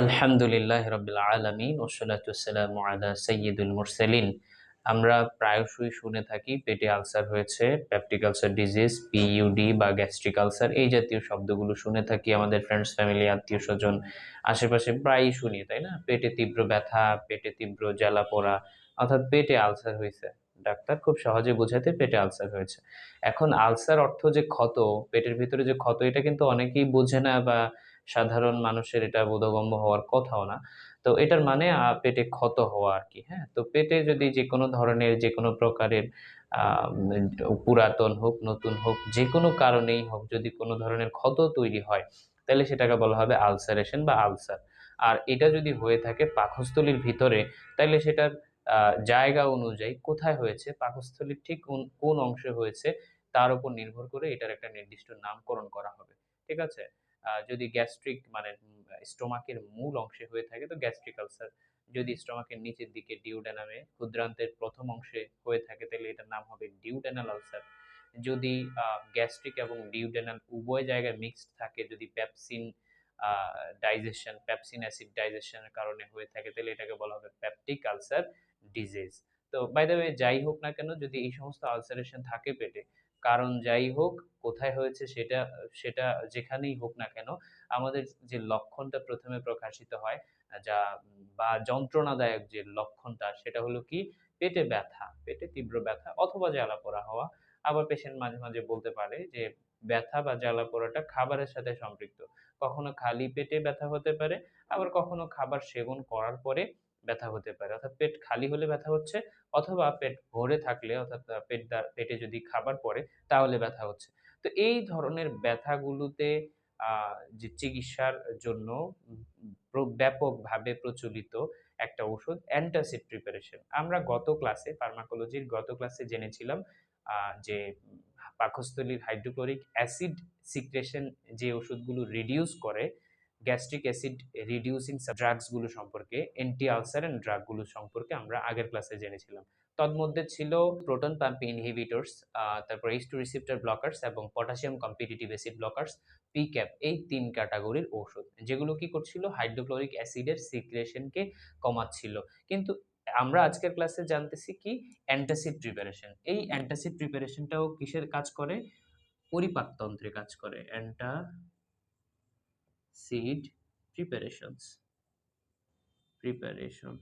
আলহামদুলিল্লাহ রবিল আলমিন ওসলাতাম আলা সৈয়দুল মুরসালিন। আমরা প্রায়শই শুনে থাকি পেটে আলসার হয়েছে, প্যাপটিক আলসার ডিজিজ পিইউডি বা গ্যাস্ট্রিক আলসার, এই জাতীয় শব্দগুলো শুনে থাকি আমাদের ফ্রেন্ডস, ফ্যামিলি, আত্মীয় স্বজন, আশেপাশে প্রায়ই শুনি, তাই না? পেটে তীব্র ব্যথা, পেটে তীব্র জ্বালা পোড়া, অর্থাৎ পেটে আলসার হয়েছে। ডাক্তার খুব সহজে বোঝাতে পেটে আলসার হয়েছে। এখন আলসার অর্থ যে ক্ষত, পেটের ভিতরে যে ক্ষত, এটা কিন্তু অনেকেই বোঝে না বা সাধারণ মানুষের এটা বোধগম্য হওয়ার কথাও না। তো এটার মানে পেটে ক্ষত হওয়া আর কি হ্যাঁ? তো পেটে যদি যে কোনো ধরনের যে কোনো প্রকারের পুরাতন হোক, নতুন হোক যে কোনো কারণেই হোক যদি কোনো ধরনের ক্ষত তৈরি হয়, তাহলে সেটাকে বলা হবে আলসারেশন বা আলসার। আর এটা যদি হয়ে থাকে পাকস্থলীর ভিতরে, তাহলে সেটার জায়গা অনুযায়ী কোথায় হয়েছে, পাকস্থলীর ঠিক কোন অংশে হয়েছে, তার উপর নির্ভর করে এটার একটা নির্দিষ্ট নামকরণ করা হবে। ঠিক আছে? যদি গ্যাস্ট্রিক মানে স্টোমাকের মূল অংশে হয়ে থাকে, তো গ্যাস্ট্রিক আলসার যদি স্টোমাকের নিচের দিকে ডিউডেনামে ক্ষুদ্রান্তের প্রথম অংশে হয়ে থাকে, তাহলে এটার নাম হবে ডিউডেনাল আলসার যদি গ্যাস্ট্রিক এবং ডিউডেনাল উভয় জায়গায় মিক্সড থাকে, যদি প্যাপসিন ডাইজেশন প্যাপসিন অ্যাসিড ডাইজেশনের কারণে হয়ে থাকে, তাহলে এটাকে বলা হবে প্যাপটিক আলসার ডিজিজ তো বাই যাই হোক না কেন, যদি এই সমস্ত আলসারেশন থাকে পেটে কারণ যাই হোক, কোথায় হয়েছে সেটা সেটা যেখানেই হোক না কেন, আমাদের যে লক্ষণটা প্রথমে প্রকাশিত হয়, যা বা যন্ত্রণাদায়ক যে লক্ষণটা, সেটা হলো কি? পেটে ব্যথা, পেটে তীব্র ব্যথা অথবা জ্বালা পোড়া হওয়া। আবার পেশেন্ট মাঝে মাঝে বলতে পারে যে, ব্যথা বা জ্বালা পোড়াটা খাবারের সাথে সম্পৃক্ত। কখনো খালি পেটে ব্যথা হতে পারে, আবার কখনো খাবার সেবন করার পরে ব্যথা হতে পারে। অর্থাৎ পেট খালি হলে ব্যথা হচ্ছে অথবা পেট ভরে থাকলে, অর্থাৎ পেট পেটে যদি খাবার পড়ে তাহলে ব্যথা হচ্ছে। তো এই ধরনের ব্যথাগুলোতে যে চিকিৎসার জন্য ব্যাপকভাবে প্রচলিত একটা ওষুধ অ্যান্টাসিড প্রিপারেশন। আমরা গত ক্লাসে, ফার্মাকোলজির গত ক্লাসে জেনেছিলাম যে পাকস্থলীর হাইড্রোক্লোরিক অ্যাসিড সিক্রেশন যে ওষুধগুলো রিডিউস করে গ্যাস্ট্রিক অ্যাসিড রিডিউসিং ড্রাগসগুলো সম্পর্কে অ্যান্টি আলসারেন ড্রাগগুলো সম্পর্কে আমরা আগের ক্লাসে জেনেছিলাম। তন্মধ্যে ছিল প্রোটন পাম্প ইনহিবিটর্স তারপর এইচ টু রিসিপ্টার ব্লকার্স এবং potassium competitive acid blockers P CAB এই তিন ক্যাটাগরির ঔষধ, যেগুলো কি করছিল? হাইড্রোক্লোরিক অ্যাসিডের সিক্রেশনকে কমাচ্ছিল। কিন্তু আমরা আজকের ক্লাসে জানতেছি কি? অ্যান্টাসিড প্রিপারেশন এই অ্যান্টাসিড প্রিপারেশনটাও কিসের কাজ করে? পরিপাকতন্ত্রে কাজ করে। Antacid seed preparations. Preparation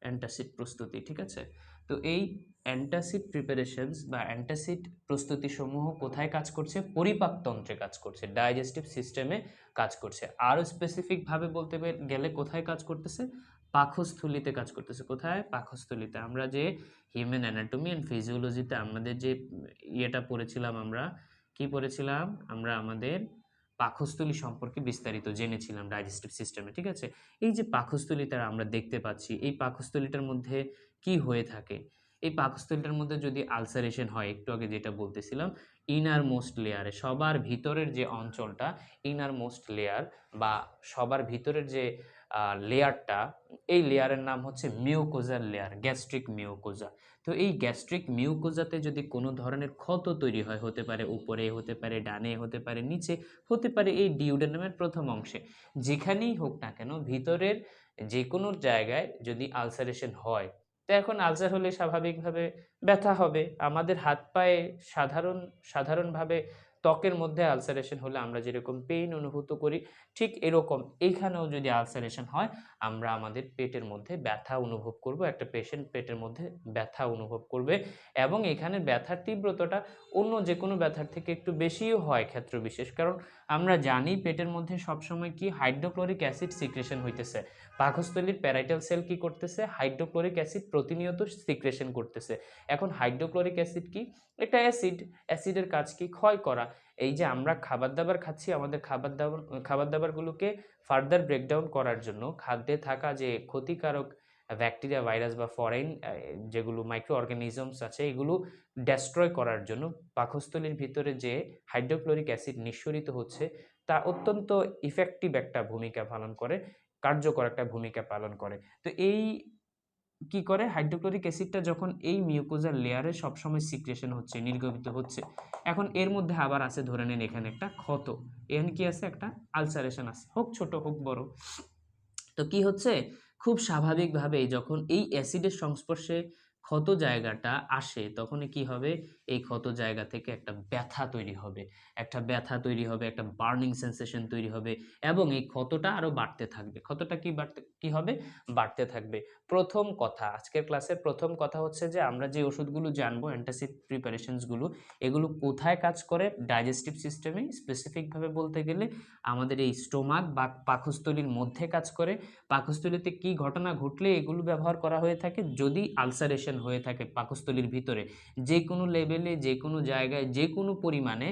antacid প্রস্তুতি, ঠিক আছে? তো এই অ্যান্টাসিড প্রিপারেশনস বা অ্যান্টাসিড প্রস্তুতি সমূহ কোথায় কাজ করছে? পরিপাকতন্ত্রে কাজ করছে ডাইজেস্টিভ সিস্টেমে কাজ করছে। আরও স্পেসিফিকভাবে বলতে গেলে কোথায় কাজ করতেছে? পাকস্থলিতে কাজ করতেছে। কোথায়? পাকস্থলিতে। আমরা যে হিউম্যান অ্যানাটমি অ্যান্ড ফিজিওলজিতে আমাদের যে ইয়েটা পড়েছিলাম আমরা, কি পড়েছিলাম? আমরা আমাদের পাকস্থলী সম্পর্কে বিস্তারিত জেনেছিলাম ডাইজেস্টিভ সিস্টেমে, ঠিক আছে? এই যে পাকস্থলীটা আমরা দেখতে পাচ্ছি, এই পাকস্থলীটার মধ্যে কি হয়ে থাকে? এই পাকস্থলীটার মধ্যে যদি আলসারেশন হয়, একটু আগে যেটা বলতেছিলাম ইনার মোস্ট লেয়ারে সবার ভিতরের যে অঞ্চলটা ইনার মোস্ট লেয়ার বা সবার ভিতরের যে লেয়ারটা, এই লেয়ারের নাম হচ্ছে মিউকোজার লেয়ার, গ্যাস্ট্রিক মিউকোজা। তো এই গ্যাস্ট্রিক মিউকোজাতে যদি কোনো ধরনের ক্ষত তৈরি হয়, হতে পারে উপরে, হতে পারে ডানে, হতে পারে নিচে, হতে পারে এই ডিউডেনামের প্রথম অংশে। যেখানেই হোক না কেন, ভিতরের যে কোনো জায়গায় যদি আলসারেশন হয়, তো এখন আলসার হলে স্বাভাবিকভাবে ব্যথা হবে। আমাদের হাত পায়ে সাধারণ, সাধারণভাবে ত্বকের মধ্যে আলসারেশন হলে আমরা যেরকম পেইন অনুভূত করি, ঠিক এরকম। এইখানেও যদি আলসারেশন হয়, আমরা আমাদের পেটের মধ্যে ব্যথা অনুভব করব, একটা পেশেন্ট পেটের মধ্যে ব্যথা অনুভব করবে এবং এখানে ব্যথার তীব্রতাটা অন্য যে কোনো ব্যথার থেকে একটু বেশিও হয় ক্ষেত্র বিশেষ। কারণ আমরা জানি পেটের মধ্যে সবসময় কি হাইড্রোক্লোরিক অ্যাসিড সিক্রেশন হইতেছে। পাকস্থলীর প্যারাইটাল সেল কি করতেছে? হাইড্রোক্লোরিক অ্যাসিড প্রতিনিয়ত সিক্রেশন করতেছে। এখন হাইড্রোক্লোরিক অ্যাসিড কি? এটা অ্যাসিড, অ্যাসিডের কাজ কি? ক্ষয় করা। এই যে আমরা খাবার দাবার খাচ্ছি, আমাদের খাবার দাবার খাবার দাবারগুলোকে ফার্দার ব্রেকডাউন করার জন্য খাদ্যে থাকা যে ক্ষতিকারক ব্যাকটেরিয়া ভাইরাস বা ফরেন যেগুলো মাইক্রো অর্গানিজমস আছে, এগুলো ডেস্ট্রয় করার জন্য পাকস্থলীর ভিতরে যে হাইড্রোক্লোরিক অ্যাসিড নিঃসরিত হচ্ছে, তা অত্যন্ত ইফেক্টিভ একটা ভূমিকা পালন করে, কার্যকর একটা ভূমিকা পালন করে। তো এই কি করে? হাইড্রোক্লোরিক অ্যাসিডটা যখন এই মিউকোজার লেয়ারে সবসময় সিক্রেশন হচ্ছে, নির্গমিত হচ্ছে, এখন এর মধ্যে আবার আছে, ধরে নেন এখানে একটা ক্ষত এখানে কি আছে? একটা আলসারেশন আছে, হোক ছোট হোক বড়। তো কি হচ্ছে? খুব স্বাভাবিকভাবেই যখন এই অ্যাসিডের সংস্পর্শে ক্ষত জায়গাটা আসে, তখনই কি হবে? এই ক্ষত জায়গা থেকে একটা ব্যথা তৈরি হবে। একটা ব্যথা তৈরি হবে, একটা বার্নিং সেন্সেশন তৈরি হবে এবং এই ক্ষতটা আরও বাড়তে থাকবে। ক্ষতটা কি বাড়তে, কি হবে? বাড়তে থাকবে। প্রথম কথা, আজকের ক্লাসের প্রথম কথা হচ্ছে যে আমরা যে ওষুধগুলো জানব অ্যান্টাসিড প্রিপারেশনসগুলো এগুলো কোথায় কাজ করে? ডাইজেস্টিভ সিস্টেমে স্পেসিফিকভাবে বলতে গেলে আমাদের এই স্টোমাক বা পাকস্থলীর মধ্যে কাজ করে। পাকস্থলীতে কি ঘটনা ঘটলে এগুলো ব্যবহার করা হয়ে থাকে? যদি আলসারেশন হয়ে থাকে পাকস্থলীর ভিতরে। যে কোনো লেভেলে যে কোনো জায়গায় যে কোনো পরিমাণে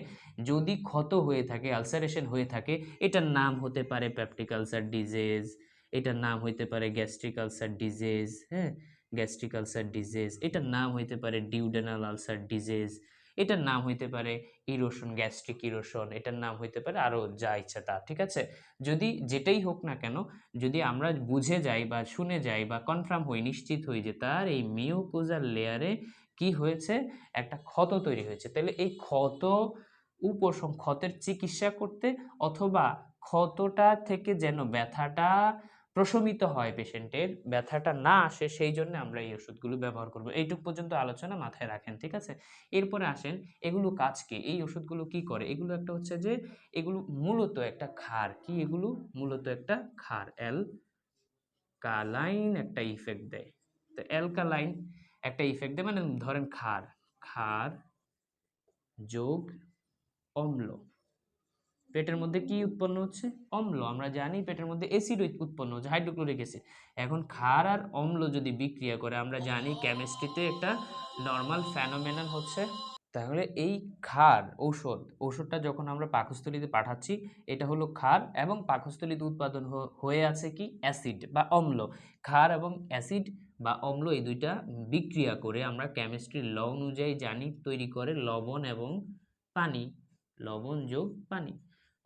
যদি ক্ষত হয়ে থাকে আলসারেশন হয়ে থাকে, এটার নাম হতে পারে প্যাপটিক আলসার ডিজিজ এটার নাম হইতে পারে গ্যাস্ট্রিক আলসার ডিজিজ হ্যাঁ? গ্যাস্ট্রিক আলসার ডিজিজ এটার নাম হইতে পারে ডিউডেনাল আলসার ডিজিজ এটার নাম হইতে পারে ইরোশন গ্যাস্ট্রিক ইরোশন এটার নাম হইতে পারে আরও যা ইচ্ছা তা, ঠিক আছে? যদি যেটাই হোক না কেন, যদি আমরা বুঝে যাই বা শুনে যাই বা কনফার্ম হই, নিশ্চিত হই যে তার এই মিওকোজার লেয়ারে কি হয়েছে? একটা ক্ষত তৈরি হয়েছে। তাহলে এই ক্ষত উপশম ক্ষতের চিকিৎসা করতে অথবা ক্ষতটা থেকে যেন ব্যথাটা প্রশমিত হয় পেশেন্টের, ব্যথাটা না আসে সেই জন্য আমরা এই ওষুধগুলো ব্যবহার করব। এইটুক পর্যন্ত আলোচনা মাথায় রাখেন, ঠিক আছে? এরপরে আসেন, এগুলো কাজ কি? এই ওষুধগুলো কি করে? এগুলো একটা হচ্ছে যে, এগুলো মূলত একটা ক্ষার। কি এগুলো? মূলত একটা ক্ষার। অ্যাল কালাইন একটা ইফেক্ট দেয়। তো অ্যালকালাইন একটা ইফেক্ট দেয় মানে ধরেন ক্ষার। ক্ষার যোগ অম্ল। পেটের মধ্যে কি উৎপন্ন হচ্ছে? অম্ল। আমরা জানি পেটের মধ্যে অ্যাসিড উৎপন্ন হচ্ছে হাইড্রোক্লোরিক অ্যাসিড এখন ক্ষার আর অম্ল যদি বিক্রিয়া করে, আমরা জানি কেমিস্ট্রিতে একটা নর্মাল ফ্যানোমেনন হচ্ছে। তাহলে এই ক্ষার, ঔষধ, ঔষধটা যখন আমরা পাকস্থলীতে পাঠাচ্ছি, এটা হলো ক্ষার এবং পাকস্থলীতে উৎপাদন হয়ে আছে কি? অ্যাসিড বা অম্ল। ক্ষার এবং অ্যাসিড বা অম্ল এই দুইটা বিক্রিয়া করে আমরা কেমিস্ট্রির ল অনুযায়ী জানি তৈরি করে লবণ এবং পানি। লবণ যোগ পানি।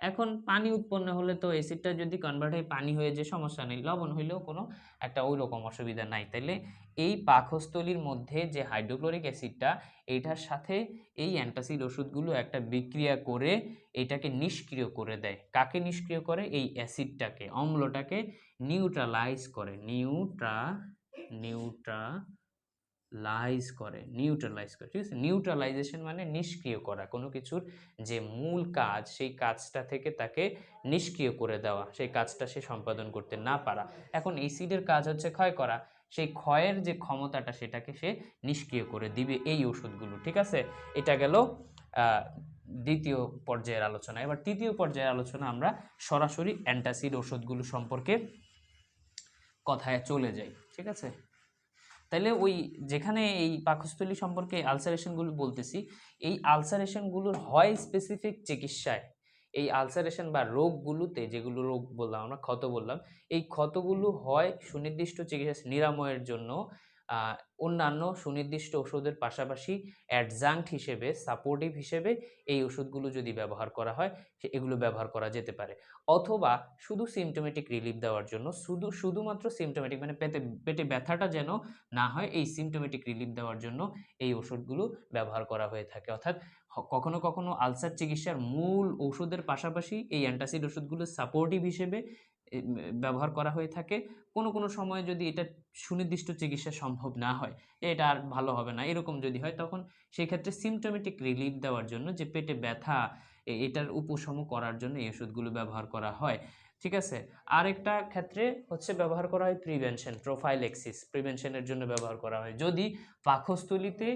এখন পানি উৎপন্ন হলে তো অ্যাসিডটা যদি কনভার্ট হয়ে পানি হয়ে যে সমস্যা নেই। লবণ হইলেও কোনো একটা ওই রকম অসুবিধা নাই। তাইলে এই পাকস্থলীর মধ্যে যে হাইড্রোক্লোরিক অ্যাসিডটা এইটার সাথে এই অ্যান্টাসিড ওষুধগুলো একটা বিক্রিয়া করে এটাকে নিষ্ক্রিয় করে দেয়। কাকে নিষ্ক্রিয় করে? এই অ্যাসিডটাকে অম্লটাকে নিউট্রালাইজ করে। নিউট্রা নিউট্রা লাইজ করে নিউট্রালাইজ করে, ঠিক আছে? নিউট্রালাইজেশন মানে নিষ্ক্রিয় করা, কোনো কিছুর যে মূল কাজ, সেই কাজটা থেকে তাকে নিষ্ক্রিয় করে দেওয়া, সেই কাজটা সে সম্পাদন করতে না পারা। এখন এসিডের কাজ হচ্ছে ক্ষয় করা, সেই ক্ষয়ের যে ক্ষমতাটা সেটাকে সে নিষ্ক্রিয় করে দিবে এই ওষুধগুলো, ঠিক আছে? এটা গেল দ্বিতীয় পর্যায়ের আলোচনা। এবার তৃতীয় পর্যায়ের আলোচনা আমরা সরাসরি অ্যান্টাসিড ওষুধগুলো সম্পর্কে কথায় চলে যাই, ঠিক আছে? তাহলে ওই যেখানে এই পাকস্থলী সম্পর্কে আলসারেশনগুলো বলতেছি, এই আলসারেশনগুলোর হয় স্পেসিফিক চিকিৎসায়। এই আলসারেশন বা রোগগুলোতে, যেগুলো রোগ বললাম, আমরা ক্ষত বললাম, এই ক্ষতগুলো হয় সুনির্দিষ্ট চিকিৎসা, নিরাময়ের জন্য অন্যান্য সুনির্দিষ্ট ওষুধের পাশাপাশি অ্যাডজাঙ্ক্ট হিসেবে, সাপোর্টিভ হিসেবে এই ওষুধগুলো যদি ব্যবহার করা হয় এগুলো ব্যবহার করা যেতে পারে। অথবা শুধু সিমটোমেটিক রিলিফ দেওয়ার জন্য, শুধু, শুধুমাত্র সিমটোমেটিক মানে পেটে পেটে ব্যথাটা যেন না হয়, এই সিমটোমেটিক রিলিফ দেওয়ার জন্য এই ওষুধগুলো ব্যবহার করা হয়ে থাকে। অর্থাৎ কখনো কখনো আলসার চিকিৎসার মূল ওষুধের পাশাপাশি এই অ্যান্টাসিড ওষুধগুলো সাপোর্টিভ হিসেবে ব্যবহার করা হয়ে থাকে। কোনো কোনো সময় যদি এটা সুনির্দিষ্ট চিকিৎসা সম্ভব না হয়, এটা আর ভালো হবে না। এরকম যদি হয়, তখন সেই ক্ষেত্রে সিমটোমেটিক রিলিফ দেওয়ার জন্য যে পেটে ব্যথা এটার উপশম করার জন্য এই ওষুধগুলো ব্যবহার করা হয়। ঠিক আছে? আরেকটা ক্ষেত্রে হচ্ছে ব্যবহার করা হয় প্রিভেনশন প্রোফাইলেক্সিস প্রিভেনশনের জন্য ব্যবহার করা হয়। যদি পাকস্থলীতে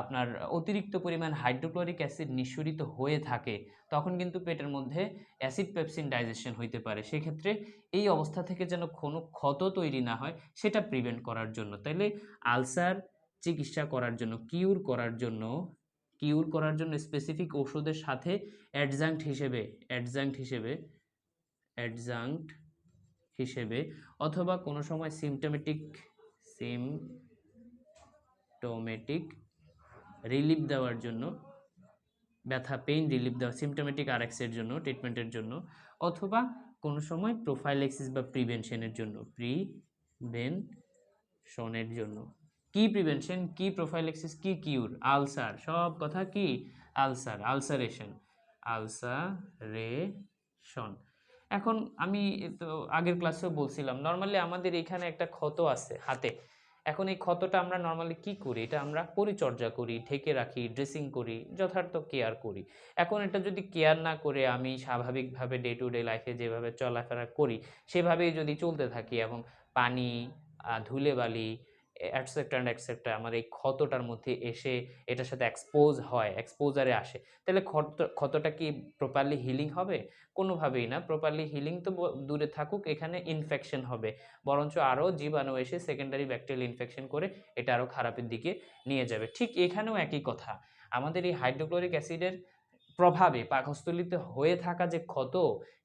আপনার অতিরিক্ত পরিমাণ হাইড্রোক্লোরিক অ্যাসিড নিঃসরিত হয়ে থাকে, তখন কিন্তু পেটের মধ্যে অ্যাসিড পেপসিন ডাইজেশন হইতে পারে। সেক্ষেত্রে এই অবস্থা থেকে যেন কোনো ক্ষত তৈরি না হয়, সেটা প্রিভেন্ট করার জন্য। তাইলে আলসার চিকিৎসা করার জন্য কিউর করার জন্য কিউর করার জন্য স্পেসিফিক ওষুধের সাথে অ্যাডজাঙ্ক্ট হিসেবে অ্যাডজাঙ্ক্ট হিসেবে অ্যাডজাঙ্ক্ট হিসেবে অথবা কোনো সময় সিমটোমেটিক সিমটোমেটিক রিলিফ দেওয়ার জন্য, ব্যথা পেইন রিলিফ দেওয়া সিমটোমেটিক আরএক্সের জন্য ট্রিটমেন্টের জন্য, অথবা কোনো সময় প্রোফাইলেক্সিস বা প্রিভেনশনের জন্য প্রিভেনশন প্রিভেনশনের জন্য। কি প্রিভেনশন কি প্রোফাইলেক্সিস কি কিউর আলসার সব কথা কি? আলসার আলসারেশন আলসারেশন এখন আমি তো আগের ক্লাসেও বলছিলাম নর্মালি আমাদের এখানে একটা ক্ষত আছে হাতে। এখন এই ক্ষতটা আমরা নর্মালি কি করি? এটা আমরা পরিচর্যা করি, ঢেকে রাখি ড্রেসিং করি, যথার্থ কেয়ার করি। এখন এটা যদি কেয়ার না করে, আমি স্বাভাবিকভাবে ডে টু ডে লাইফে যেভাবে চলাফেরা করি, সেভাবেই যদি চলতে থাকি, এবং পানি ধুলেবালি অ্যাটসেট্রা অ্যান্ড অ্যাটসেট্রা আমার এই ক্ষতটার মধ্যে এসে এটার সাথে এক্সপোজ হয় এক্সপোজারে আসে। তাহলে ক্ষত, ক্ষতটা কি প্রপারলি হিলিং হবে? কোনোভাবেই না। প্রপারলি হিলিং তো দূরে থাকুক, এখানে ইনফেকশন হবে। বরঞ্চ আরও জীবাণু এসে সেকেন্ডারি ব্যাকটেরিয়াল ইনফেকশন করে এটা আরও খারাপের দিকে নিয়ে যাবে। ঠিক এখানেও একই কথা। আমাদের এই হাইড্রোক্লোরিক অ্যাসিডের প্রভাবে পাকস্থলিতে হয়ে থাকা যে ক্ষত,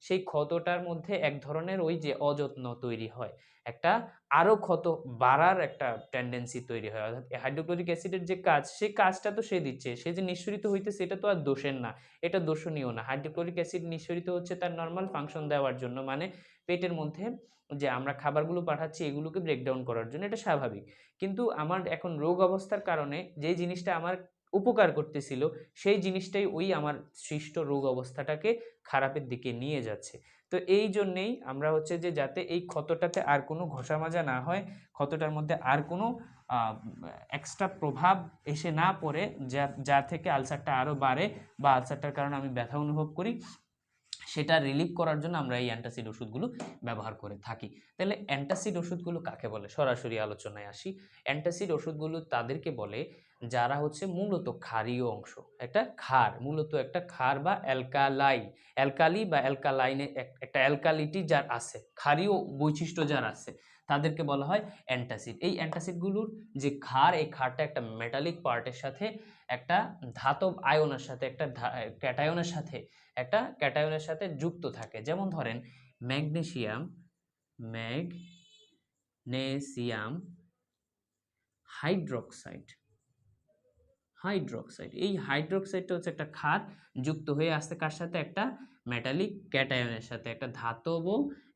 সেই ক্ষতটার মধ্যে এক ধরনের ওই যে অযত্ন তৈরি হয়। একটা আরও ক্ষত বাড়ার একটা টেন্ডেন্সি তৈরি হয়। অর্থাৎ হাইড্রোক্লোরিক অ্যাসিডের যে কাজ, সেই কাজটা তো সে দিচ্ছে। সে যে নিঃসরিত হইতেছে এটা তো আর দোষের না। এটা দোষণীয় না। হাইড্রোক্লোরিক অ্যাসিড নিঃসরিত হচ্ছে তার নর্মাল ফাংশন দেওয়ার জন্য। মানে পেটের মধ্যে যে আমরা খাবারগুলো পাঠাচ্ছি, এগুলোকে ব্রেকডাউন করার জন্য। এটা স্বাভাবিক। কিন্তু আমার এখন রোগ অবস্থার কারণে যে জিনিসটা আমার উপকার করতেছিল, সেই জিনিসটাই ওই আমার সৃষ্ট রোগ অবস্থাটাকে খারাপের দিকে নিয়ে যাচ্ছে। তো এই জন্যেই আমরা হচ্ছে যে যাতে এই ক্ষতটাতে আর কোনো ঘষা মাজা না হয়, ক্ষতটার মধ্যে আর কোনো এক্সট্রা প্রভাব এসে না পড়ে, যা যা থেকে আলসারটা আরও বাড়ে বা আলসারটার কারণে আমি ব্যথা অনুভব করি, সেটা রিলিভ করার জন্য আমরা এই অ্যান্টাসিড ওষুধগুলো ব্যবহার করে থাকি। তাহলে অ্যান্টাসিড ওষুধগুলো কাকে বলে? সরাসরি আলোচনায় আসি। অ্যান্টাসিড ওষুধগুলো তাদেরকে বলে যারা হচ্ছে মূলত ক্ষারীয় অংশ। একটা ক্ষার, মূলত একটা ক্ষার বা অ্যালকালাই। অ্যালকালি বা অ্যালকালাইনে একটা অ্যালকালিটি যার আছে, ক্ষারীয় বৈশিষ্ট্য যার আছে, তাদেরকে বলা হয় অ্যান্টাসিড। এই অ্যান্টাসিডগুলোর যে ক্ষার, এই ক্ষারটা একটা মেটালিক পার্টের সাথে একটা ধাতব আয়নের সাথে, একটা ক্যাটায়নের সাথে, একটা ক্যাটায়নের সাথে যুক্ত থাকে। যেমন ধরেন, ম্যাগনেসিয়াম ম্যাগনেসিয়াম হাইড্রোক্সাইড হাইড্রোক্সাইড। এই হাইড্রোক্সাইডটা হচ্ছে একটা ক্ষার যুক্ত হয়ে আসছে কার সাথে? একটা মেটালিক ক্যাটায়নের সাথে, একটা ধাতব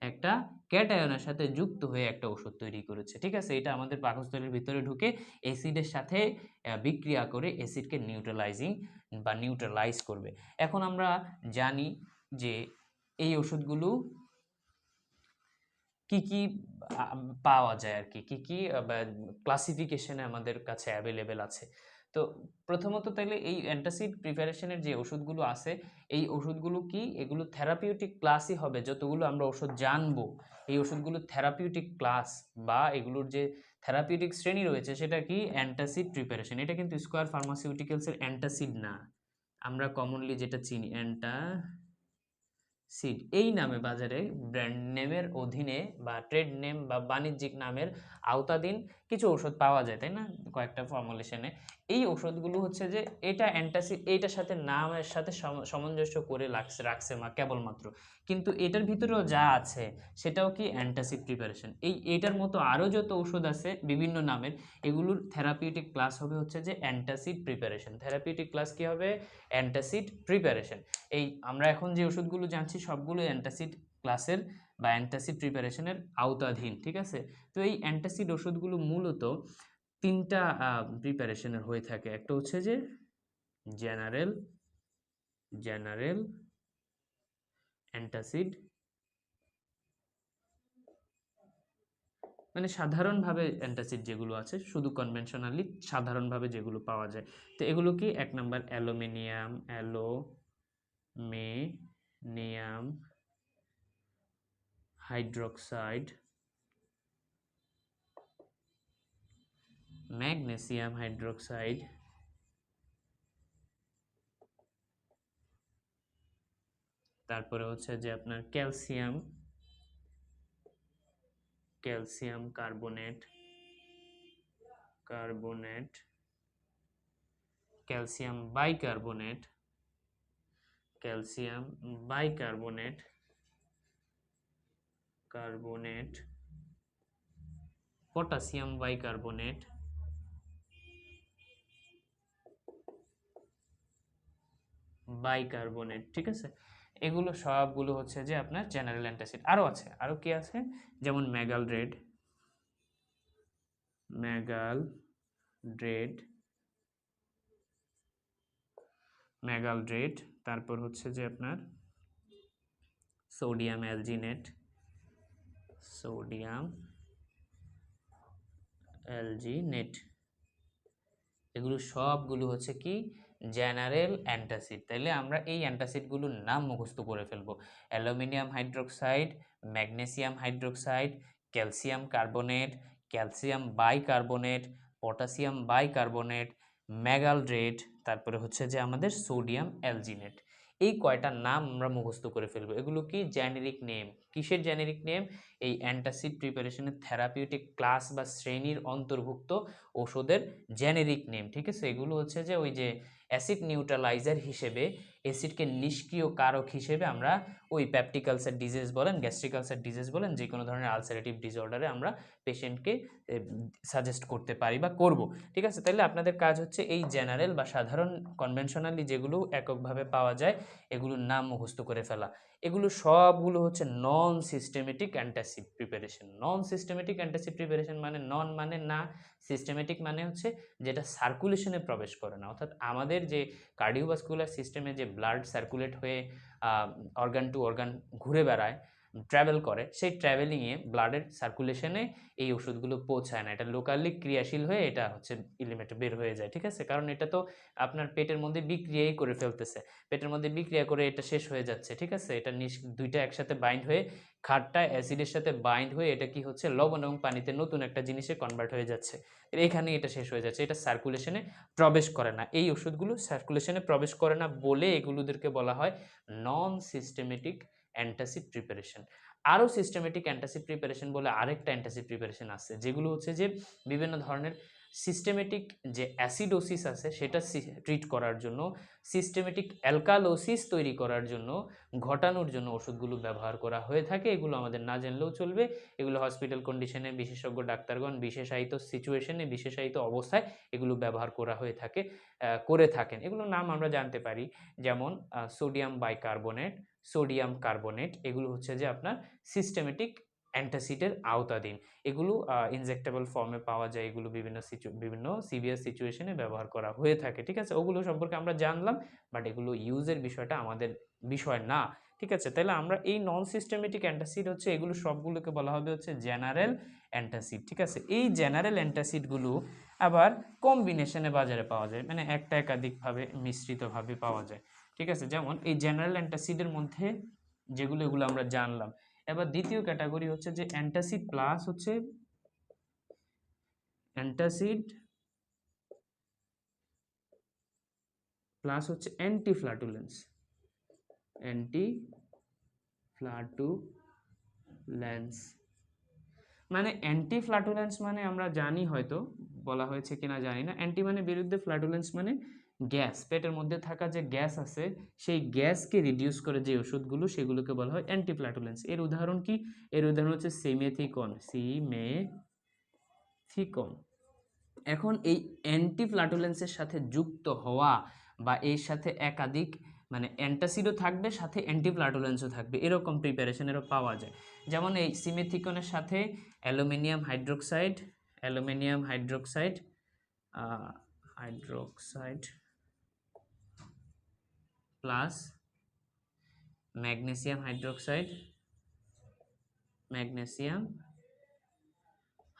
একটা ক্যাটায়নের সাথে যুক্ত হয়ে একটা ওষুধ তৈরি করেছে। ঠিক আছে? এটা আমাদের পাকস্থলীর ভিতরে ঢুকে অ্যাসিডের সাথে বিক্রিয়া করে অ্যাসিডকে নিউট্রালাইজিং বা নিউট্রালাইজ করবে। এখন আমরা জানি যে এই ওষুধগুলো কি কি পাওয়া যায় আর কি? কি কি ক্লাসিফিকেশনে আমাদের কাছে অ্যাভেলেবেল আছে? তো প্রথমত তাহলে এই অ্যান্টাসিড প্রিপারেশনের যে ওষুধগুলো আছে, এই ওষুধগুলো কি? এগুলো থেরাপিউটিক ক্লাসই হবে। যতগুলো আমরা ওষুধ জানব, এই ওষুধগুলো থেরাপিউটিক ক্লাস বা এগুলোর যে থেরাপিউটিক শ্রেণি রয়েছে, সেটা কি? অ্যান্টাসিড প্রিপারেশন এটা কিন্তু স্কোয়ার ফার্মাসিউটিক্যালসের অ্যান্টাসিড না। আমরা কমনলি যেটা চিনি অ্যান্টাসিড এই নামে বাজারে ব্র্যান্ড নেমের অধীনে বা ট্রেড নেম বা বাণিজ্যিক নামের আওতাধীন কিছু ওষুধ পাওয়া যায়, তাই না? কয়েকটা ফর্মুলেশনে এই ওষুধগুলো হচ্ছে যে এটা অ্যান্টাসিড এইটার সাথে নামের সাথে সম- সামঞ্জস্য করে লাগছে, রাখছে মা, কেবলমাত্র। কিন্তু এটার ভিতরেও যা আছে, সেটাও কি অ্যান্টাসিড প্রিপারেশন এই এটার মতো আরও যত ওষুধ আছে বিভিন্ন নামের, এগুলোর থেরাপিউটিক ক্লাস হবে হচ্ছে যে অ্যান্টাসিড প্রিপারেশন থেরাপিউটিক ক্লাস কি হবে? অ্যান্টাসিড প্রিপারেশন এই, আমরা এখন যে ওষুধগুলো জানছি সবগুলো অ্যান্টাসিড ক্লাসের বা অ্যান্টাসিড প্রিপারেশনের আওতাধীন, ঠিক আছে? তো এই অ্যান্টাসিড ওষুধগুলো মূলত তিনটা প্রিপারেশনের হয়ে থাকে। একটা হচ্ছে যে জেনারেল জেনারেল অ্যান্টাসিড মানে সাধারণভাবে অ্যান্টাসিড যেগুলো আছে, শুধু কনভেনশনালি সাধারণভাবে যেগুলো পাওয়া যায়। তো এগুলো কি এক number aluminium aluminium hydroxide magnesium hydroxide তারপরে হচ্ছে যে আপনার calcium calcium carbonate carbonate calcium bicarbonate calcium bicarbonate, carbonate, potassium bicarbonate bicarbonate, ঠিক আছে? এগুলো সবগুলো হচ্ছে যে আপনার জেনারেল অ্যান্টাসিড আরও আছে আরও কি আছে? যেমন magaldrate magaldrate magaldrate তারপর হচ্ছে যে আপনার সোডিয়াম অ্যালজিনেট সোডিয়াম অ্যালজিনেট। এগুলো সবগুলো হচ্ছে কি জেনারেল অ্যান্টাসিড। তাইলে আমরা এই অ্যান্টাসিডগুলোর নাম মুখস্থ করে ফেলব। Aluminium hydroxide, magnesium hydroxide, calcium carbonate, calcium bicarbonate potassium bicarbonate, magaldrate তারপরে হচ্ছে যে আমাদের সোডিয়াম অ্যালজিনেট। এই কয়টা নাম আমরা মুখস্থ করে ফেলব। এগুলো কি জেনেরিক নেম কিসের জেনেরিক নেম এই অ্যান্টাসিড প্রিপারেশনের থেরাপিউটিক ক্লাস বা শ্রেণির অন্তর্ভুক্ত ওষুধের জেনেরিক নেম ঠিক আছে? এগুলো হচ্ছে যে ওই যে অ্যাসিড নিউট্রালাইজার হিসেবে অ্যাসিডকে নিষ্ক্রিয় কারক হিসেবে আমরা ওই প্যাপটিক আলসার ডিজিজ বলেন গ্যাস্ট্রিক আলসার ডিজিজ বলেন যে কোনো ধরনের আলসারেটিভ ডিসঅর্ডারে আমরা পেশেন্টকে সাজেস্ট করতে পারি বা করব। ঠিক আছে? তাহলে আপনাদের কাজ হচ্ছে এই জেনারেল বা সাধারণ কনভেনশনালি যেগুলো এককভাবে পাওয়া যায়, এগুলোর নাম মুখস্থ করে ফেলা। এগুলো সবগুলো হচ্ছে non systematic antacid preparation non systematic antacid preparation মানে নন মানে না সিস্টেমেটিক মানে হচ্ছে যেটা সার্কুলেশনে প্রবেশ করে না। অর্থাৎ আমাদের যে কার্ডিওভাস্কুলার সিস্টেমে যে ব্লাড সার্কুলেট হয়ে অর্গান টু অর্গান ঘুরে বেড়ায় ট্রাভেল করে, সেই ট্রাভেলিংয়ে ব্লাডের সার্কুলেশনে এই ওষুধগুলো পৌঁছায় না। এটা লোকালি ক্রিয়াশীল হয়ে এটা হচ্ছে ইলিমেটে বের হয়ে যায়, ঠিক আছে? কারণ এটা তো আপনার পেটের মধ্যে বিক্রিয়াই করে ফেলতেছে। পেটের মধ্যে বিক্রিয়া করে এটা শেষ হয়ে যাচ্ছে, ঠিক আছে? এটা দুইটা একসাথে বাইন্ড হয়ে, খাটটা অ্যাসিডের সাথে বাইন্ড হয়ে এটা কি হচ্ছে? লবণ এবং পানিতে নতুন একটা জিনিসে কনভার্ট হয়ে যাচ্ছে। এখানে এটা শেষ হয়ে যাচ্ছে, এটা সার্কুলেশনে প্রবেশ করে না। এই ওষুধগুলো সার্কুলেশনে প্রবেশ করে না বলে এগুলোদেরকে বলা হয় নন সিস্টেমেটিক অ্যান্টাসিড প্রিপারেশন আরও সিস্টেমেটিক অ্যান্টাসিড প্রিপারেশন বলে আরেকটা অ্যান্টাসিড প্রিপারেশন আসছে, যেগুলো হচ্ছে যে বিভিন্ন ধরনের সিস্টেমেটিক যে অ্যাসিডোসিস আছে, সেটা ট্রিট করার জন্য সিস্টেমেটিক অ্যালকালোসিস তৈরি করার জন্য, ঘটানোর জন্য ওষুধগুলো ব্যবহার করা হয়ে থাকে। এগুলো আমাদের না জানলেও চলবে। এগুলো হসপিটাল কন্ডিশনে বিশেষজ্ঞ ডাক্তারগণ বিশেষায়িত সিচুয়েশনে বিশেষায়িত অবস্থায় এগুলো ব্যবহার করা হয়ে থাকে করে থাকেন। এগুলোর নাম আমরা জানতে পারি। যেমন সোডিয়াম বাইকার্বনেট সোডিয়াম কার্বনেট এগুলো হচ্ছে যে আপনার সিস্টেমেটিক অ্যান্টাসিডের আওতাধীন। এগুলো ইনজেক্টেবল ফর্মে পাওয়া যায়, এগুলো বিভিন্ন সিচু বিভিন্ন সিভিয়ার সিচুয়েশনে ব্যবহার করা হয়ে থাকে, ঠিক আছে? ওগুলো সম্পর্কে আমরা জানলাম বাট এগুলো ইউজের বিষয়টা আমাদের বিষয় না, ঠিক আছে? তাহলে আমরা এই নন সিস্টেমেটিক অ্যান্টাসিড হচ্ছে, এগুলো সবগুলোকে বলা হবে হচ্ছে জেনারেল অ্যান্টাসিড, ঠিক আছে? এই জেনারেল অ্যান্টাসিডগুলো আবার কম্বিনেশনে বাজারে পাওয়া যায় মানে একটা একাধিকভাবে মিশ্রিতভাবে পাওয়া যায়, ঠিক আছে? যেমন এই জেনারেল অ্যান্টাসিডের মধ্যে যেগুলো, এগুলো আমরা জানলাম এবার দ্বিতীয় ক্যাটাগরি হচ্ছে যে অ্যান্টাসিড প্লাস হচ্ছে অ্যান্টাসিড প্লাস হচ্ছে অ্যান্টি ফ্ল্যাটুলেন্স অ্যান্টি ফ্ল্যাটুলেন্স মানে অ্যান্টি ফ্ল্যাটুলেন্স মানে আমরা জানি হয়তো, বলা হয়েছে কিনা জানি না। অ্যান্টি মানে বিরুদ্ধে ফ্ল্যাটুলেন্স মানে গ্যাস, পেটের মধ্যে থাকা যে গ্যাস আছে, সেই গ্যাসকে রিডিউস করে যে ওষুধগুলো, সেগুলোকে বলা হয় অ্যান্টিপ্লাটুলেন্স এর উদাহরণ কি? এর উদাহরণ হচ্ছে সিমেথিকন সিমেথিকন এখন এই অ্যান্টিপ্লাটুলেন্সের সাথে যুক্ত হওয়া বা এর সাথে একাধিক মানে অ্যান্টাসিডও থাকবে, সাথে অ্যান্টিপ্লাটুলেন্সও থাকবে। এরকম প্রিপারেশনেরও পাওয়া যায়। যেমন এই সিমেথিকনের সাথে aluminium hydroxide aluminium hydroxide hydroxide plus magnesium hydroxide magnesium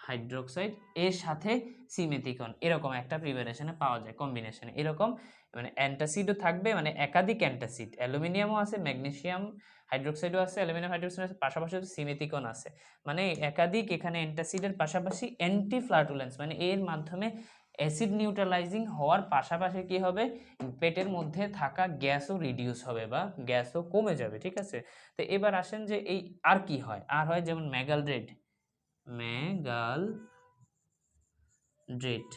hydroxide এর সাথে সিমেথিকন এরকম একটা প্রিপারেশনে পাওয়া যায় কম্বিনেশনে এরকম মানে অ্যান্টাসিডও থাকবে মানে একাধিক অ্যান্টাসিড অ্যালুমিনিয়ামও আছে ম্যাগনেসিয়াম হাইড্রোক্সাইডও আছে, অ্যালুমিনিয়াম হাইড্রোক্সাইড পাশাপাশি সিমেথিকন আছে। মানে একাধিক এখানে অ্যান্টাসিডের পাশাপাশি অ্যান্টি ফ্লাটুলেন্স মানে এর মাধ্যমে অ্যাসিড নিউট্রালাইজিং হওয়ার পাশাপাশি কি হবে? পেটের মধ্যে থাকা গ্যাসও রিডিউস হবে বা গ্যাসও কমে যাবে, ঠিক আছে? তো এবার আসেন যে এই আর কি হয়? আর হয় যেমন ম্যাগাল রেড ম্যাগাল ড্রেড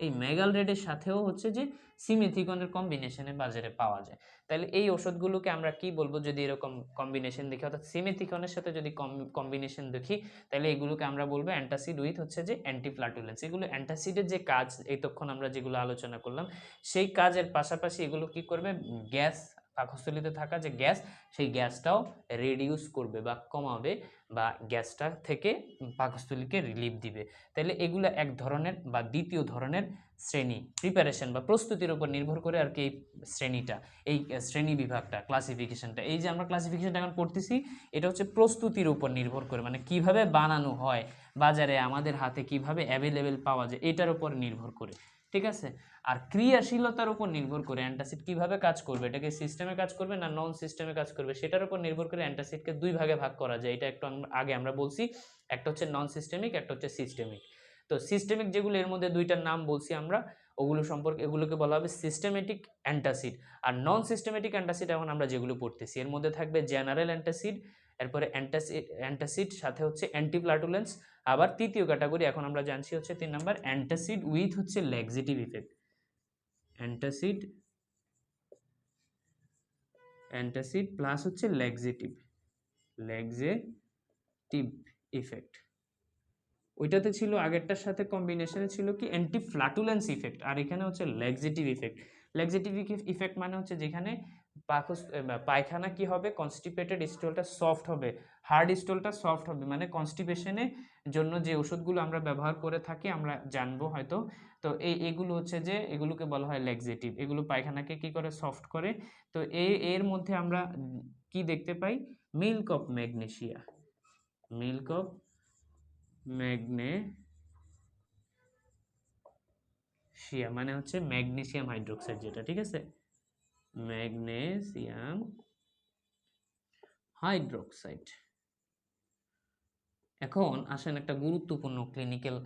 এই মেগাল রেডের সাথেও হচ্ছে যে সিমেথিকনের কম্বিনেশনে বাজারে পাওয়া যায়। তাহলে এই ওষুধগুলোকে আমরা কি বলব যদি এরকম কম্বিনেশন দেখি? অর্থাৎ সিমেথিকনের সাথে যদি কম্বিনেশন দেখি তাহলে এগুলোকে আমরা বলব অ্যান্টাসিড উইথ হচ্ছে যে অ্যান্টিফ্লাটুলেন্স এগুলো অ্যান্টাসিডের যে কাজ এতক্ষণ আমরা যেগুলো আলোচনা করলাম সেই কাজের পাশাপাশি এগুলো কি করবে? গ্যাস পাকস্থলিতে থাকা যে গ্যাস সেই গ্যাসটাও রিডিউস করবে বা কমাবে। বা গ্যাসটা থেকে পাকস্থলীকে রিলিফ দিবে। তাহলে এগুলো এক ধরনের বা দ্বিতীয় ধরনের শ্রেণি। প্রিপারেশন বা প্রস্তুতির উপর নির্ভর করে আর কি এই শ্রেণীটা, এই শ্রেণি বিভাগটা ক্লাসিফিকেশনটা এই যে আমরা ক্লাসিফিকেশনটা এখন পড়তেছি, এটা হচ্ছে প্রস্তুতির উপর নির্ভর করে। মানে কীভাবে বানানো হয়, বাজারে আমাদের হাতে কীভাবে অ্যাভেলেবেল পাওয়া যায়, এটার উপর নির্ভর করে। ঠিক আছে? আর ক্রিয়াশীলতার উপর নির্ভর করে অ্যান্টাসিড কীভাবে কাজ করবে? এটাকে সিস্টেমে কাজ করবে না নন সিস্টেমে কাজ করবে? সেটার উপর নির্ভর করে অ্যান্টাসিডকে দুই ভাগে ভাগ করা যায়। এটা একটু আগে আমরা বলছি, একটা হচ্ছে নন সিস্টেমিক একটা হচ্ছে সিস্টেমিক তো সিস্টেমিক যেগুলো, এর মধ্যে দুইটার নাম বলছি আমরা, ওগুলো সম্পর্কে, এগুলোকে বলা হবে সিস্টেমেটিক অ্যান্টাসিড। আর নন সিস্টেমেটিক অ্যান্টাসিড এখন আমরা যেগুলো পড়তেছি, এর মধ্যে থাকবে জেনারেল অ্যান্টাসিড, এরপরে অ্যান্টাসিড অ্যান্টাসিড, সাথে হচ্ছে অ্যান্টিপ্লাটুলেন্স আবার তৃতীয় ক্যাটাগরি এখন আমরা জানছি হচ্ছে তিন নাম্বার অ্যান্টাসিড উইথ হচ্ছে laxative effect antacid antacid plus হচ্ছে ল্যাক্সিটিভ ল্যাক্সিটিভ ইফেক্ট ওইটাতে ছিল, আগেরটার সাথে কম্বিনেশনে ছিল কি? অ্যান্টি ফ্ল্যাটুলেন্স ইফেক্ট আর এখানে হচ্ছে ল্যাক্সিটিভ ইফেক্ট ল্যাক্সিটিভ ইফেক্ট মানে হচ্ছে যেখানে পাকস পায়খানা কি হবে? কনস্টিপেটেড স্টোলটা সফট হবে। হার্ড স্টোলটা সফট হবে। মানে কনস্টিপেশনের জন্য যে ওষুধগুলো আমরা ব্যবহার করে থাকি, আমরা জানব হয়তো। তো এই এগুলো হচ্ছে যে, এগুলোকে বলা হয় ল্যাক্সেটিভ এগুলো পায়খানাকে কি করে? সফট করে। তো এই এর মধ্যে আমরা কি দেখতে পাই? Milk of magnesia milk of magnesia মানে হচ্ছে ম্যাগনেশিয়াম হাইড্রোক্সাইড যেটা, ঠিক আছে? Magnesium hydroxide. এখন আসেন একটা গুরুত্বপূর্ণ ক্লিনিক্যাল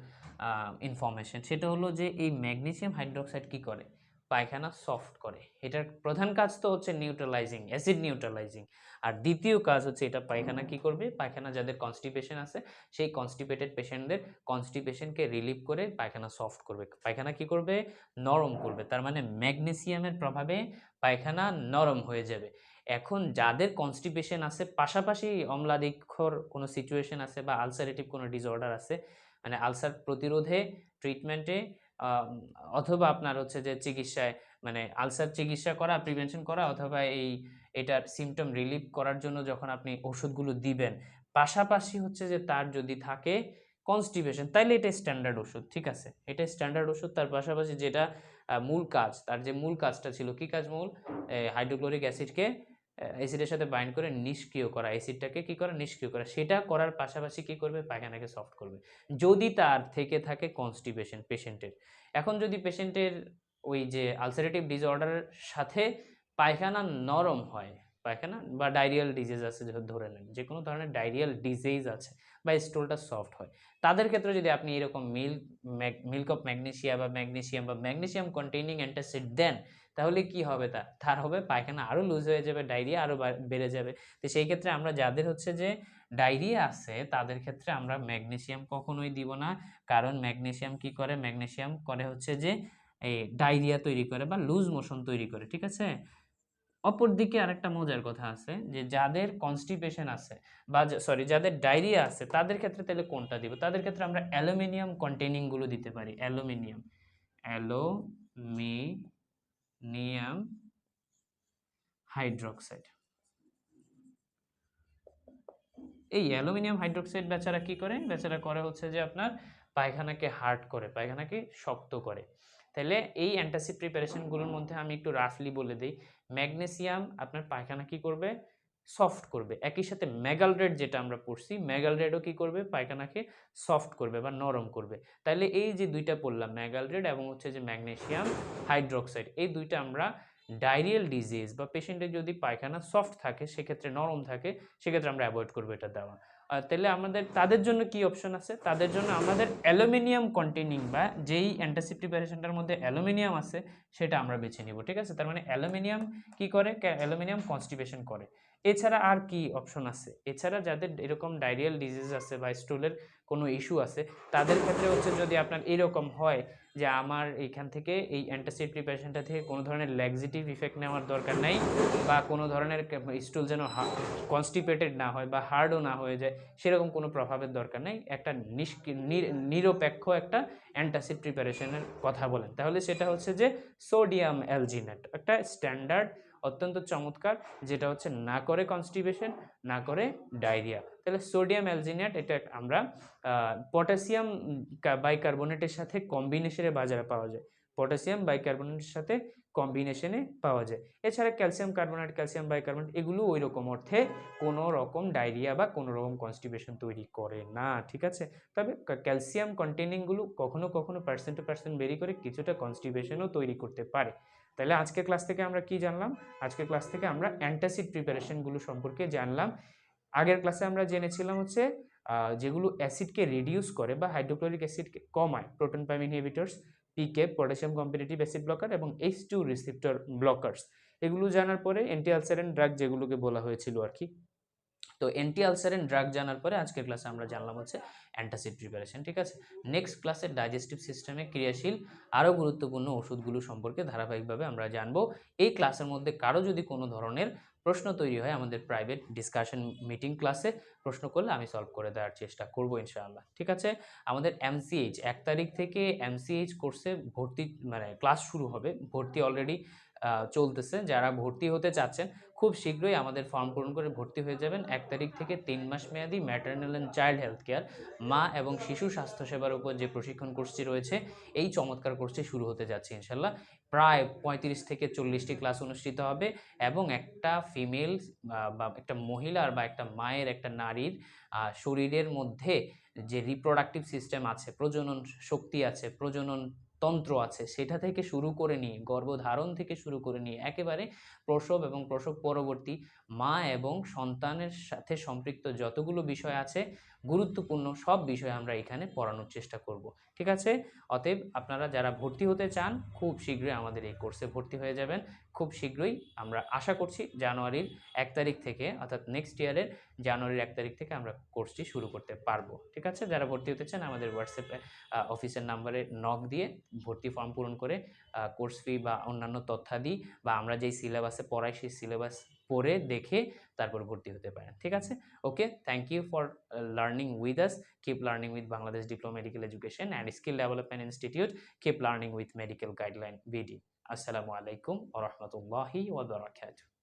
ইনফরমেশন সেটা হলো যে এই ম্যাগনেসিয়াম হাইড্রোক্সাইড কি করে? পায়খানা সফট করে। এটার প্রধান কাজ তো হচ্ছে নিউট্রালাইজিং অ্যাসিড নিউট্রালাইজিং আর দ্বিতীয় কাজ হচ্ছে এটা পায়খানা কি করবে? পায়খানা যাদের কনস্টিপেশন আছে, সেই কনস্টিপেটেড পেশেন্টদের কনস্টিপেশনকে রিলিভ করে পায়খানা সফট করবে। পায়খানা কি করবে? নরম করবে। তার মানে ম্যাগনেসিয়ামের প্রভাবে পায়খানা নরম হয়ে যাবে। এখন যাদের কনস্টিপেশন আছে, পাশাপাশি অম্লাধিক্ষর কোনো সিচুয়েশন আছে বা আলসারেটিভ কোনো ডিসঅর্ডার আছে মানে আলসার প্রতিরোধে ট্রিটমেন্টে অথবা আপনার হচ্ছে যে চিকিৎসায় মানে আলসার চিকিৎসা করা প্রিভেনশন করা, অথবা এই, এটার সিমটম রিলিভ করার জন্য যখন আপনি ওষুধগুলো দিবেন। পাশাপাশি হচ্ছে যে তার যদি থাকে কনস্টিপেশন তাইলে এটা স্ট্যান্ডার্ড ওষুধ, ঠিক আছে? এটা স্ট্যান্ডার্ড ওষুধ, তার পাশাপাশি যেটা মূল কাজ, তার যে মূল কাজটা ছিল, কি কাজ মূল? হাইড্রোক্লোরিক অ্যাসিডকে অ্যাসিডের সাথে বাইন্ড করে নিষ্ক্রিয় করা অ্যাসিডটাকে কি করা? নিষ্ক্রিয় করা। সেটা করার পাশাপাশি কি করবে? পায়খানাকে সফট করবে। যদি তার থেকে থাকে কনস্টিপেশন পেশেন্টের এখন যদি পেশেন্টের ওই যে আলসারেটিভ ডিসঅর্ডারের সাথে পায়খানা নরম হয়, পায়খানা বা ডায়রিয়াল ডিজিজ আছে ধরে নেন যে কোনো ধরনের ডায়রিয়াল ডিজিজ আছে বা স্টোলটা সফট হয়, তাদের ক্ষেত্রে যদি আপনি এরকম মিল্ক মিল্ক অফ ম্যাগনেশিয়া বা ম্যাগনেশিয়াম বা ম্যাগনেশিয়াম কন্টেইনিং অ্যান্টাসিড দেন তাহলে কি হবে তা? তার হবে পায়খানা আরও লুজ হয়ে যাবে ডায়রিয়া আরও বেড়ে যাবে। তো সেই ক্ষেত্রে আমরা যাদের হচ্ছে যে ডায়রিয়া আছে, তাদের ক্ষেত্রে আমরা ম্যাগনেশিয়াম কখনোই দিব না। কারণ ম্যাগনেশিয়াম কি করে? ম্যাগনেশিয়াম করে হচ্ছে যে এই ডায়রিয়া তৈরি করে বা লুজ মোশন তৈরি করে, ঠিক আছে? অপরদিকে আরেকটা মজার কথা আছে যে যাদের কনস্টিপেশন আছে বা সরি যাদের ডায়রিয়া আছে, তাদের ক্ষেত্রে তাহলে কোনটা দিব? তাদের ক্ষেত্রে আমরা অ্যালুমিনিয়াম কন্টেনিংগুলো দিতে পারি। অ্যালুমিনিয়াম। Aluminium hydroxide. এই অ্যালুমিনিয়াম হাইড্রোক্সাইড বেচারা কি করে? বেচারা করে হচ্ছে যে আপনার পায়খানাকে হার্ড করে, পায়খানাকে শক্ত করে। তাহলে এই অ্যান্টাসিড প্রিপারেশনগুলোর মধ্যে আমি একটু রাফলি বলে দিই। ম্যাগনেসিয়াম আপনার পায়খানা কি করবে? সফট করবে। একই সাথে ম্যাগাল রেড যেটা আমরা পড়ছি ম্যাগালরেডও কি করবে? পায়খানাকে সফট করবে বা নরম করবে। তাহলে এই যে দুইটা পড়লাম ম্যাগালরেড এবং হচ্ছে যে ম্যাগনেসিয়াম হাইড্রোক্সাইড, এই দুইটা আমরা ডায়রিয়াল ডিজিজ বা পেশেন্টের যদি পায়খানা সফট থাকে, সেক্ষেত্রে নরম থাকে, সেক্ষেত্রে আমরা অ্যাভয়েড করব এটা দেওয়া। তাহলে আমাদের, তাদের জন্য কি অপশন আছে? তাদের জন্য আমাদের অ্যালুমিনিয়াম কন্টেনিং বা যেই প্রিপারেশনটার মধ্যে অ্যালুমিনিয়াম আছে, সেটা আমরা বেছে নিব, ঠিক আছে? তার মানে অ্যালুমিনিয়াম কি করে? অ্যালুমিনিয়াম কনস্টিপেশন করে। এছাড়া আর কি অপশন আছে? এছাড়া যাদের এরকম ডায়রিয়াল ডিজিজ আছে বা স্টুলের কোনো ইস্যু আছে, তাদের ক্ষেত্রে হচ্ছে যদি আপনার এরকম হয় যে আমার এইখান থেকে এই অ্যান্টাসিড প্রিপারেশনটা থেকে কোনো ধরনের ল্যাক্সিটিভ ইফেক্ট নেওয়ার দরকার নাই বা কোনো ধরনের স্টুল যেন কনস্টিপেটেড না হয় বা হার্ডও না হয়ে যায়, সেরকম কোনো প্রভাবের দরকার নেই। একটা নিরপেক্ষ একটা অ্যান্টাসিড প্রিপারেশনের কথা বলেন। তাহলে সেটা হচ্ছে যে সোডিয়াম অ্যালজিনেট একটা স্ট্যান্ডার্ড অত্যন্ত চমৎকার, যেটা হচ্ছে না করে কনস্টিপেশন না করে ডায়রিয়া তাহলে সোডিয়াম অ্যালজিনেট এটা আমরা পটাশিয়াম বাইকার্বনেটের সাথে কম্বিনেশনে বাজারে পাওয়া যায়। পটাশিয়াম বাইকার্বনেটের সাথে কম্বিনেশনে পাওয়া যায়। এছাড়া ক্যালসিয়াম কার্বনেট ক্যালসিয়াম বাইকার্বনেট এগুলো ওই রকম অর্থে কোনো রকম ডায়রিয়া বা কোনো রকম কনস্টিপেশন তৈরি করে না, ঠিক আছে? তবে ক্যালসিয়াম কন্টেনিংগুলো কখনো কখনো পার্সেন্ট টু পার্সেন্ট বেরি করে কিছুটা কনস্টিপেশনও তৈরি করতে পারে। তাহলে আজকে ক্লাস থেকে আমরা কি জানলাম? আজকের ক্লাস থেকে আমরা অ্যান্টাসিড প্রিপারেশনগুলো সম্পর্কে জানলাম। আগের ক্লাসে আমরা জেনেছিলাম হচ্ছে যেগুলো অ্যাসিডকে রিডিউস করে বা হাইড্রোক্লোরিক অ্যাসিডকে কমায় প্রোটন পাইম ইনহিবিটার্স পিকে পটাশিয়াম কম্পিটিটিভ অ্যাসিড ব্লকার এবং এইচ টু রিসিপ্টর ব্লকার্স এগুলো জানার পরে অ্যান্টি আলসারেন ড্রাগ যেগুলোকে বলা হয়েছিল আর কি। তো অ্যান্টি আলসারেন ড্রাগ জানার পরে আজকের ক্লাসে আমরা জানলাম হচ্ছে অ্যান্টাসিড প্রিপারেশন ঠিক আছে? নেক্সট ক্লাসে ডাইজেস্টিভ সিস্টেমে ক্রিয়াশীল আরও গুরুত্বপূর্ণ ওষুধগুলো সম্পর্কে ধারাবাহিকভাবে আমরা জানব। এই ক্লাসের মধ্যে কারও যদি কোনো ধরনের প্রশ্ন তৈরি হয় আমাদের প্রাইভেট ডিসকাশন মিটিং ক্লাসে প্রশ্ন করলে আমি সলভ করে দেওয়ার চেষ্টা করব ইনশাআল্লাহ, ঠিক আছে? আমাদের এমসিএইচ এক তারিখ থেকে এমসিএইচ কোর্সে ভর্তি মানে ক্লাস শুরু হবে, ভর্তি অলরেডি চলতেছে। যারা ভর্তি হতে চাচ্ছেন খুব শীঘ্রই আমাদের ফর্ম পূরণ করে ভর্তি হয়ে যাবেন। এক তারিখ থেকে তিন মাস মেয়াদি maternal and child health care মা এবং শিশু স্বাস্থ্যসেবার উপর যে প্রশিক্ষণ কোর্সটি রয়েছে, এই চমৎকার কোর্সটি শুরু হতে যাচ্ছে ইনশাল্লাহ। প্রায় পঁয়ত্রিশ থেকে চল্লিশটি ক্লাস অনুষ্ঠিত হবে এবং একটা ফিমেল বা একটা মহিলার বা একটা মায়ের, একটা নারীর শরীরের মধ্যে যে রিপ্রোডাক্টিভ সিস্টেম আছে, প্রজনন শক্তি আছে, প্রজনন তন্ত্র আছে, সেটা থেকে শুরু করে নিয়ে, গর্ভধারণ থেকে শুরু করে নিয়ে, একেবারে প্রসব এবং প্রসব পরবর্তী মা এবং সন্তানের সাথে সম্পৃক্ত যতগুলো বিষয় আছে গুরুত্বপূর্ণ সব বিষয় আমরা এখানে পড়ানোর চেষ্টা করব। ঠিক আছে? অতএব আপনারা যারা ভর্তি হতে চান, খুব শীঘ্রই আমাদের এই কোর্সে ভর্তি হয়ে যাবেন। খুব শীঘ্রই আমরা আশা করছি জানুয়ারির এক তারিখ থেকে, অর্থাৎ নেক্সট ইয়ারের জানুয়ারির এক তারিখ থেকে আমরা কোর্সটি শুরু করতে পারব। ঠিক আছে? যারা ভর্তি হতে চান, আমাদের হোয়াটসঅ্যাপে অফিসের নাম্বারে নক দিয়ে ভর্তি ফর্ম পূরণ করে কোর্স ফি বা অন্যান্য তথ্যাদি বা আমরা যেই সিলেবাসে পড়াই, সেই সিলেবাস পড়ে দেখে তারপর ভর্তি হতে পারেন ঠিক আছে? Okay thank you for learning with us keep learning with Bangladesh diploma medical education and skill development institute keep learning with medical guideline BD আসসালামু আলাইকুম ওরহমতুল্লাহি ওবরাকাতুহু